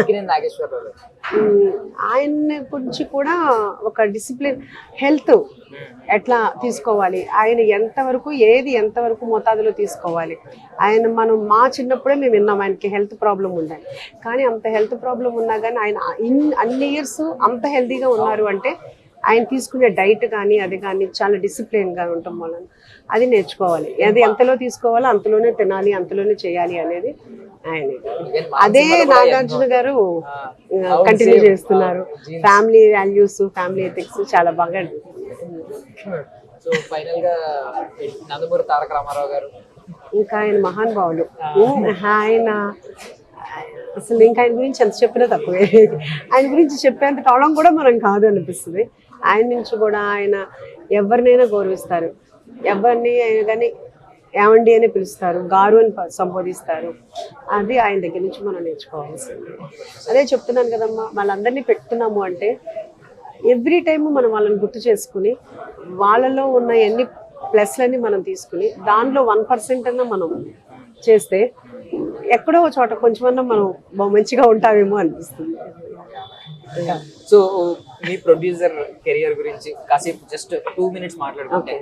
అక్కినేని నాగేశ్వరరావు. ఆయన గురించి కూడా ఒక డిసిప్లిన్ హెల్త్ ఎట్లా తీసుకోవాలి? ఆయన ఎంతవరకు ఏది ఎంతవరకు మోతాదులో తీసుకోవాలి? ఆయన మనం మా చిన్నప్పుడే మేము విన్నాం ఆయనకి హెల్త్ ప్రాబ్లం ఉందని కానీ అంత హెల్త్ ప్రాబ్లం ఉన్నా కానీ ఆయన ఇన్ అన్ని ఇయర్స్ అంత హెల్తీగా ఉన్నారు అంటే ఆయన తీసుకునే డైట్ కానీ అది కానీ చాలా డిసిప్లిన్గా ఉండటం వలన అది నేర్చుకోవాలి. అది ఎంతలో తీసుకోవాలో అంతలోనే తినాలి అంతలోనే చేయాలి అనేది అదే నాగార్జున గారు కంటిన్యూ. చేస్తున్నారు. ఫ్యామిలీ వాల్యూస్ ఫ్యామిలీ ఎథిక్స్ చాలా బాగా సో ఫైనల్గా నందమూరి తారక రామారావు గారు. ఇంకా ఆయన మహానుభావులు ఆయన అసలు ఇంకా ఆయన గురించి ఎంత చెప్పినా తక్కువే ఆయన గురించి చెప్పేంత కాలం కూడా మనం కాదు అనిపిస్తుంది. ఆయన నుంచి కూడా ఆయన ఎవరినైనా గౌరవిస్తారు. ఎవరిని అయినా కానీ ఏమండి అని పిలుస్తారు. గారు అని సంబోధిస్తారు. అది ఆయన దగ్గర నుంచి మనం నేర్చుకోవాల్సింది. అదే చెప్తున్నాను కదమ్మా వాళ్ళందరినీ పెట్టుకున్నాము అంటే ఎవ్రీ టైం మనం వాళ్ళని గుర్తు చేసుకుని వాళ్ళలో ఉన్న ఎన్ని ప్లస్లన్నీ మనం తీసుకుని దానిలో వన్ పర్సెంట్ అన్నా మనం చేస్తే ఎక్కడో ఒక చోట కొంచెమన్నా మనం మంచిగా ఉంటామేమో అనిపిస్తుంది. సో మీ ప్రొడ్యూసర్ కెరియర్ గురించి కాసేపు జస్ట్ టూ మినిట్స్ మాట్లాడుకుంటే